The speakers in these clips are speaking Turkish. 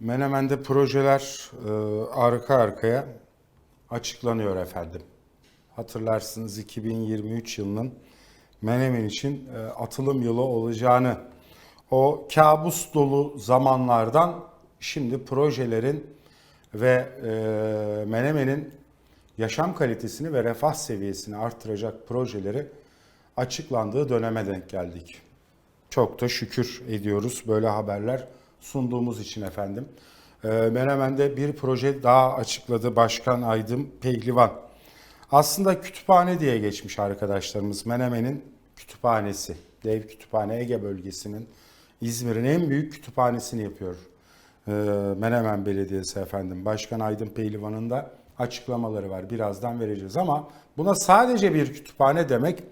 Menemen'de projeler e, arka arkaya açıklanıyor efendim. Hatırlarsınız 2023 yılının Menemen için e, atılım yılı olacağını, o kabus dolu zamanlardan şimdi projelerin ve e, Menemen'in yaşam kalitesini ve refah seviyesini artıracak projeleri açıklandığı döneme denk geldik. Çok da şükür ediyoruz böyle haberler sunduğumuz için efendim. Ee, Menemen'de bir proje daha açıkladı Başkan Aydın Pehlivan. Aslında kütüphane diye geçmiş arkadaşlarımız. Menemen'in kütüphanesi. Dev Kütüphane Ege bölgesinin İzmir'in en büyük kütüphanesini yapıyor. Ee, Menemen Belediyesi efendim. Başkan Aydın Pehlivan'ın da açıklamaları var. Birazdan vereceğiz ama buna sadece bir kütüphane demek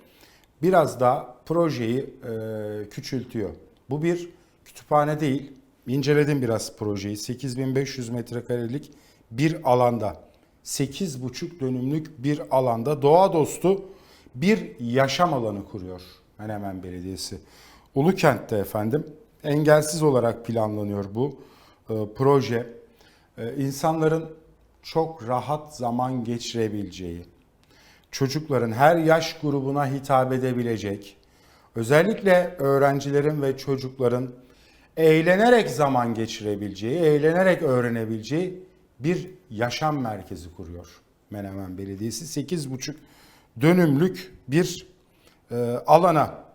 biraz da projeyi e, küçültüyor. Bu bir kütüphane değil. İnceledim biraz projeyi. 8500 metrekarelik bir alanda, 8,5 dönümlük bir alanda doğa dostu bir yaşam alanı kuruyor Menemen Belediyesi. Ulukent'te efendim engelsiz olarak planlanıyor bu e, proje. E, insanların çok rahat zaman geçirebileceği, çocukların her yaş grubuna hitap edebilecek, özellikle öğrencilerin ve çocukların eğlenerek zaman geçirebileceği, eğlenerek öğrenebileceği bir yaşam merkezi kuruyor Menemen Belediyesi. 8,5 dönümlük bir e, alana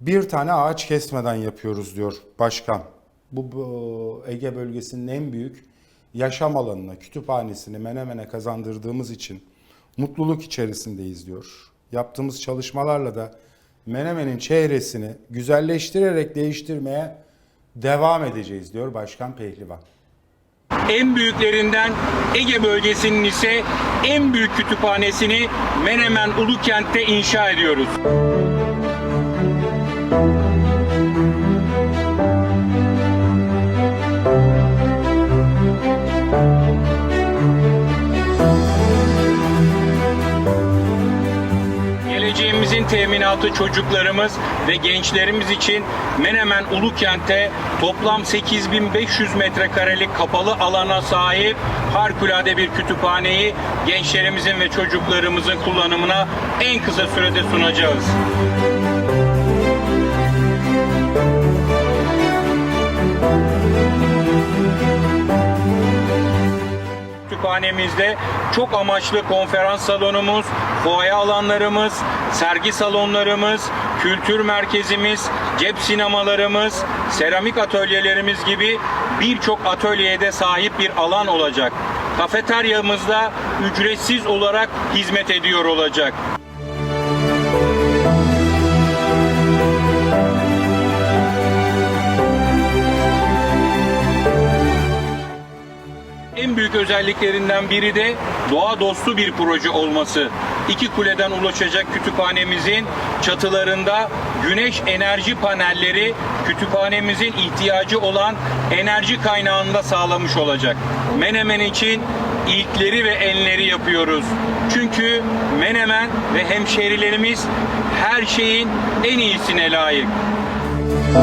bir tane ağaç kesmeden yapıyoruz diyor başkan. Bu, bu Ege bölgesinin en büyük yaşam alanına, kütüphanesini Menemen'e kazandırdığımız için mutluluk içerisindeyiz diyor. Yaptığımız çalışmalarla da Menemen'in çehresini güzelleştirerek değiştirmeye devam edeceğiz diyor Başkan Pehlivan. En büyüklerinden Ege bölgesinin ise en büyük kütüphanesini Menemen Ulukent'te inşa ediyoruz. Teminatı çocuklarımız ve gençlerimiz için Menemen Ulukent'te toplam 8500 metrekarelik kapalı alana sahip harikulade bir kütüphaneyi gençlerimizin ve çocuklarımızın kullanımına en kısa sürede sunacağız. Kütüphanemizde çok amaçlı konferans salonumuz, fuaye alanlarımız, sergi salonlarımız, kültür merkezimiz, cep sinemalarımız, seramik atölyelerimiz gibi birçok atölyeye sahip bir alan olacak. Kafeteryamızda ücretsiz olarak hizmet ediyor olacak. Büyük özelliklerinden biri de doğa dostu bir proje olması. İki kuleden ulaşacak kütüphanemizin çatılarında güneş enerji panelleri kütüphanemizin ihtiyacı olan enerji kaynağında sağlamış olacak. Menemen için ilkleri ve enleri yapıyoruz. Çünkü Menemen ve hemşerilerimiz her şeyin en iyisine layık.